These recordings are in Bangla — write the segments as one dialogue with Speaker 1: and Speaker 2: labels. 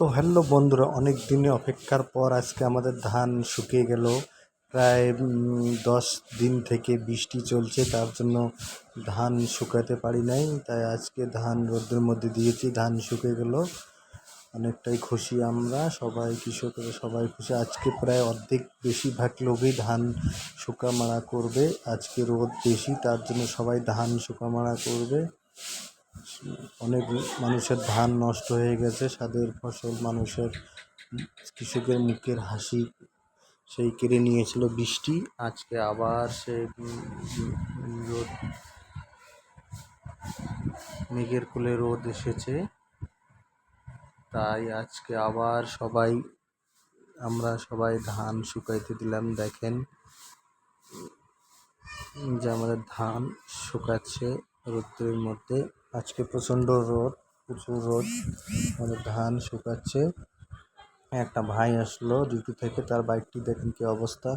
Speaker 1: তো হ্যালো বন্ধুরা, অনেক দিনে অপেক্ষার পর আজকে আমাদের ধান শুকিয়ে গেল। প্রায় দশ দিন থেকে বৃষ্টি চলছে, তার জন্য ধান শুকাতে পারি নাই। তাই আজকে ধান রোদের মধ্যে দিয়েছি, ধান শুকিয়ে গেল। অনেকটাই খুশি আমরা, সবাই কৃষকরা সবাই খুশি। আজকে প্রায় অর্ধেক বেশিরভাগ লোকই ধান শুকা মারা করবে। আজকে রোদ বেশি, তার জন্য সবাই ধান শুকা মারা করবে। অনেক মানুষের ধান নষ্ট হয়ে গেছে, সাদের ফসল মানুষের কৃষকের মুখের হাসি সেই কেড়ে নিয়েছিল বৃষ্টি। আজকে আবার সে রোদ, মেঘের কোলে রোদ এসেছে। তাই আজকে আবার সবাই, আমরা সবাই ধান শুকাইতে দিলাম। দেখেন যে আমাদের ধান শুকাচ্ছে রোদ্রের মধ্যে। আজকে প্রচণ্ড রোদ, প্রচুর রোদ। আমাদের ধান শুকাচ্ছে। একটা ভাই আসলো, ডিউটি থেকে তার বাইকটি দেখেন কি অবস্থা।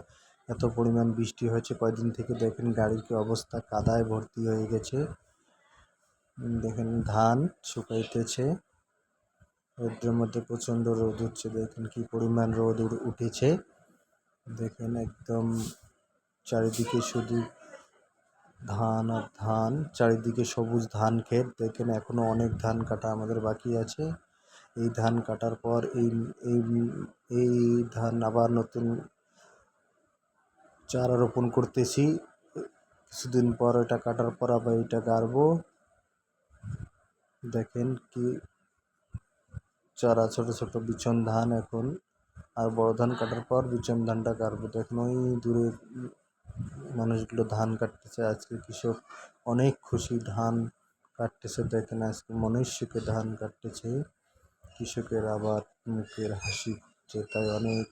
Speaker 1: এত পরিমাণ বৃষ্টি হয়েছে, কয়দিন থেকে দেখেন গাড়ির কি অবস্থা, কাদায় ভর্তি হয়ে গেছে। দেখেন ধান শুকাইতেছে। রোদ্রের মধ্যে প্রচণ্ড রোদ উঠছে দেখেন কি পরিমাণ রোদ উঠেছে। দেখেন একদম চারিদিকে শুধু ধান আর ধান, চারিদিকে সবুজ ধান ক্ষেত। দেখেন, এখনও অনেক ধান কাটা আমাদের বাকি আছে। এই ধান কাটার পর এই এই এই ধান আবার নতুন চারা রোপণ করতেছি। কিছুদিন পর এটা কাটার পর আবার এটা গাড়বো। দেখেন কি চারা, ছোট ছোট বিচন ধান এখন। আর বড় ধান কাটার পর বিচন ধানটা গাড়বো। দেখেন, ওই দূরে মানুষগুলো ধান কাটতেছে, আজকে কৃষক অনেক খুশি ধান কাটতেছে, দেখেন আজকে মনুষ্যকে ধান কাটতেছে, কৃষকের আবার মুখের হাসি ফুটছে, তাই অনেক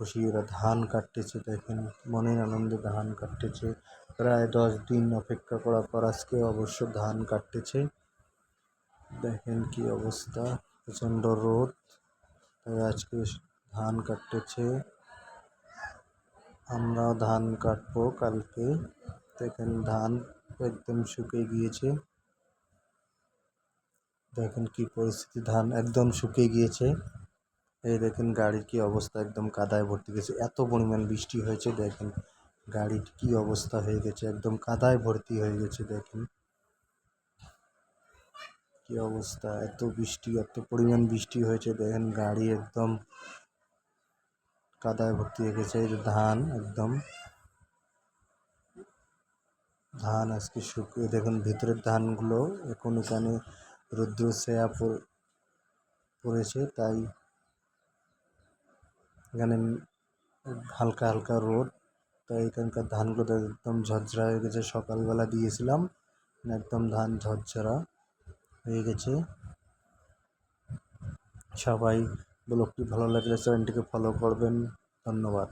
Speaker 1: খুশি এরা ধান কাটতেছে, দেখেন মনের আনন্দে ধান কাটতেছে, প্রায় দশ দিন অপেক্ষা করার পর আজকে অবশ্য ধান কাটতেছে, দেখেন কি অবস্থা, প্রচণ্ড রোদ, তাই আজকে ধান কাটতেছে। আমরাও ধান কাটবো কালকে। দেখেন ধান একদম শুকিয়ে গিয়েছে। দেখেন কি পরিস্থিতি, ধান একদম শুকিয়ে গিয়েছে। এই দেখেন গাড়ির কি অবস্থা, একদম কাদায় ভর্তি গেছে। এত পরিমাণ বৃষ্টি হয়েছে, দেখেন গাড়ির কি অবস্থা হয়ে গেছে, একদম কাদায় ভর্তি হয়ে গেছে, দেখেন। কি অবস্থা, এত বৃষ্টি, এত পরিমাণ বৃষ্টি হয়েছে, দেখেন গাড়ি একদম কাদায় ভর্তি হয়ে গেছে এই যে ধান, একদম। ধান আজকে শুকিয়ে দেখুন ভিতরের ধানগুলো এখন এখানে রৌদ্র ছায়া পড়েছে, তাই এখানে হালকা হালকা রোদ, তাই এখানকার ধানগুলো একদম ঝরঝরা হয়ে গেছে। সকালবেলা দিয়েছিলাম একদম ধান ঝরঝরা হয়ে গেছে। সবাই ব্লগটি ভালো লাগলে চ্যানেলটিকে ফলো করবেন। ধন্যবাদ।